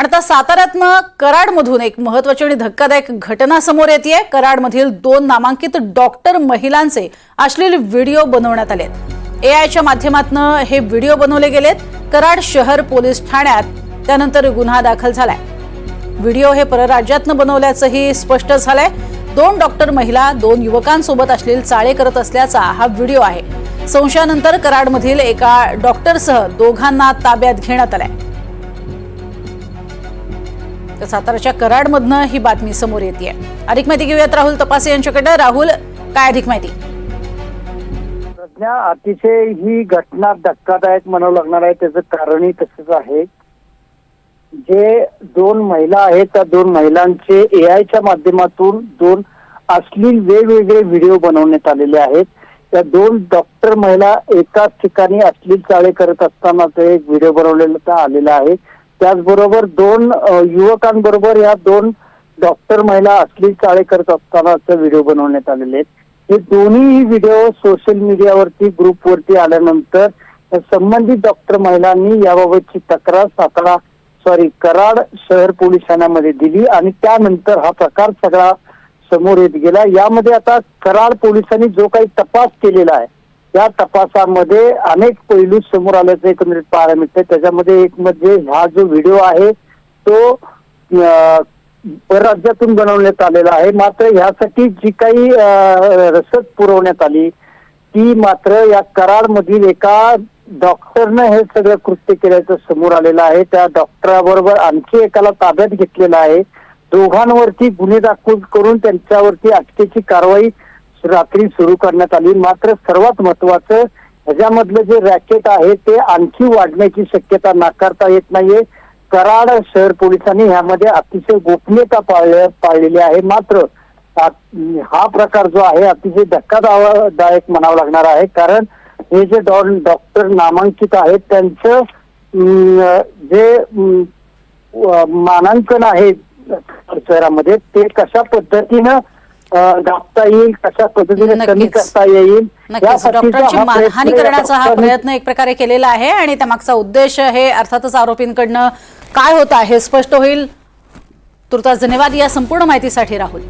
आणि आता साताऱ्यातनं कराडमधून एक महत्वाची आणि धक्कादायक घटना समोर येते कराडमधील दोन नामांकित डॉक्टर महिलांचे अश्लील व्हिडिओ बनवण्यात आले ए आयच्या माध्यमातून हे व्हिडिओ बनवले गेलेत. कराड शहर पोलीस ठाण्यात त्यानंतर गुन्हा दाखल झालाय. व्हिडिओ हे परराज्यातनं बनवल्याचंही स्पष्ट झालंय. दोन डॉक्टर महिला दोन युवकांसोबत असलेली चाळे करत असल्याचा हा व्हिडिओ आहे. संशयानंतर कराडमधील एका डॉक्टरसह दोघांना ताब्यात घेण्यात आलाय. तर साताराच्या कराडमधनं ही बातमी समोर येते अधिक माहिती घेऊयात राहुल तपासे यांच्याकडे राहुल काय अधिक माहिती? प्रज्ञा अतिशय ही घटना धक्कादायक म्हणावं लागणार आहे. त्याचं कारणही तसंच आहे. जे दोन महिला आहेत त्या दोन महिलांचे एआयच्या माध्यमातून दोन अश्लील वेगवेगळे व्हिडिओ बनवण्यात आलेले आहेत. त्या दोन डॉक्टर महिला एकाच ठिकाणी अश्लील चाळे करत असतानाचा एक व्हिडिओ बनवलेला आलेला आहे. त्याचबरोबर दोन युवकांबरोबर या दोन डॉक्टर महिला असली चाळे करत असतानाचा व्हिडिओ बनवण्यात आलेले आहेत. हे दोन्ही व्हिडिओ सोशल मीडियावरती ग्रुपवरती आल्यानंतर संबंधित डॉक्टर महिलांनी याबाबतची तक्रार सातारा सॉरी कराड शहर पोलीस ठाण्यामध्ये दिली आणि त्यानंतर हा प्रकार सगळा समोर येत गेला. यामध्ये आता कराड पोलिसांनी जो काही तपास केलेला आहे या तपासामध्ये अनेक पैलू समोर आल्याचं एकंदरीत पाहायला मिळतंय. त्याच्यामध्ये एक म्हणजे हा जो व्हिडिओ आहे तो परराज्यातून बनवण्यात आलेला आहे. मात्र ह्यासाठी जी काही रसद पुरवण्यात आली ती मात्र या कराडमधील एका डॉक्टरनं हे सगळं कृत्य केल्याचं समोर आलेलं आहे. त्या डॉक्टराबरोबर आणखी एकाला ताब्यात घेतलेला आहे. दोघांवरती गुन्हे दाखल करून त्यांच्यावरती अटकेची कारवाई रात्री सुरू करण्यात आली. मात्र सर्वात महत्वाचं ह्याच्यामधलं जे रॅकेट आहे ते आणखी वाढण्याची शक्यता नाकारता येत नाहीये. कराड शहर पोलिसांनी ह्यामध्ये अतिशय गोपनीयता पाळ पाळलेली आहे. मात्र हा प्रकार जो आहे अतिशय धक्कादायक म्हणावा लागणार आहे. कारण हे जे डॉन डॉक्टर नामांकित आहेत त्यांचं जे मानांकन आहे शहरामध्ये ते कशा पद्धतीनं गाठता येईल कशा पद्धतीने कमी. करता येईल नक्कीच. डॉक्टरांची मानहानी करण्याचा हा प्रयत्न एक प्रकारे केलेला आहे आणि त्यामागचा उद्देश हे अर्थातच आरोपींकडनं काय होता हे स्पष्ट होईल. तुर्तास धन्यवाद या संपूर्ण माहितीसाठी राहुल.